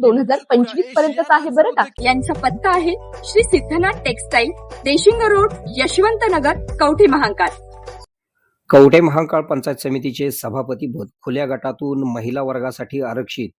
दोन हजार पंचवीस पर्यंतच आहे बरं का? यांचा पत्ता आहे श्री सिद्धनाथ टेक्सटाईल देशिंग रोड यशवंत नगर कवठे महांकाळ. कवठे महांकाळ पंचायत समितीचे सभापती पद खुल्या गटातून महिला वर्गासाठी आरक्षित.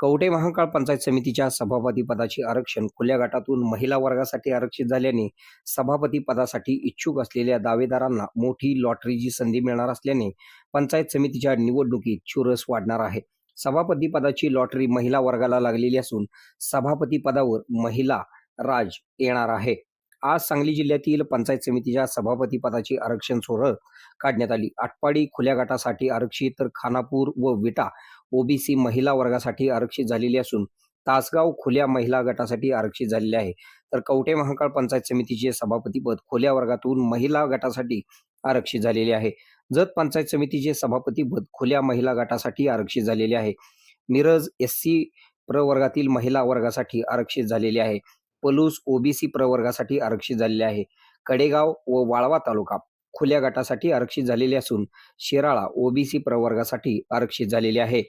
कवठे महांकाळ पंचायत समितीच्या सभापती पदाचे आरक्षण खुल्या गटातून महिला वर्गासाठी आरक्षित झाल्याने सभापती पदासाठी इच्छुक असलेल्या दावेदारांना मोठी लॉटरीची संधी मिळणार असल्याने पंचायत समितीच्या निवडणुकीत चुरस वाढणार आहे. सभापती पदाची लॉटरी महिला वर्गाला लागलेली असून सभापती पदावर महिला राज येणार आहे. आज सांगली जिल्ह्यातील पंचायत समितीच्या सभापती पदाची आरक्षण सोहळ काढण्यात आली. आटपाडी खुल्या गटासाठी आरक्षित तर खानापूर व विटा ओबीसी महिला वर्गासाठी आरक्षित झालेली असून तासगाव खुल्या महिला गटासाठी आरक्षित झालेले आहे. तर कवटे महाकाळ पंचायत समितीचे सभापतीपद खुल्या वर्गातून महिला गटासाठी आरक्षित झालेले आहे. जत पंचायत समितीचे सभापतीपद खुल्या महिला गटासाठी आरक्षित झालेले आहे. मिरज एस सी प्रवर्गातील महिला वर्गासाठी आरक्षित झालेले आहे. पलूस ओबीसी प्रवर्गासाठी आरक्षित झालेले आहे. कडेगाव व वाळवा तालुका खुल्या गटासाठी आरक्षित झालेले असून शिराळा ओबीसी प्रवर्गासाठी आरक्षित झालेले आहे.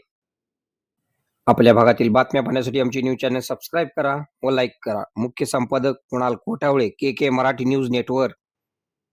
आपल्या भागातील बातम्या पाहण्यासाठी आमची न्यूज चॅनल सबस्क्राईब करा व लाईक करा. मुख्य संपादक Kunal Kothawale K K Marathi news network.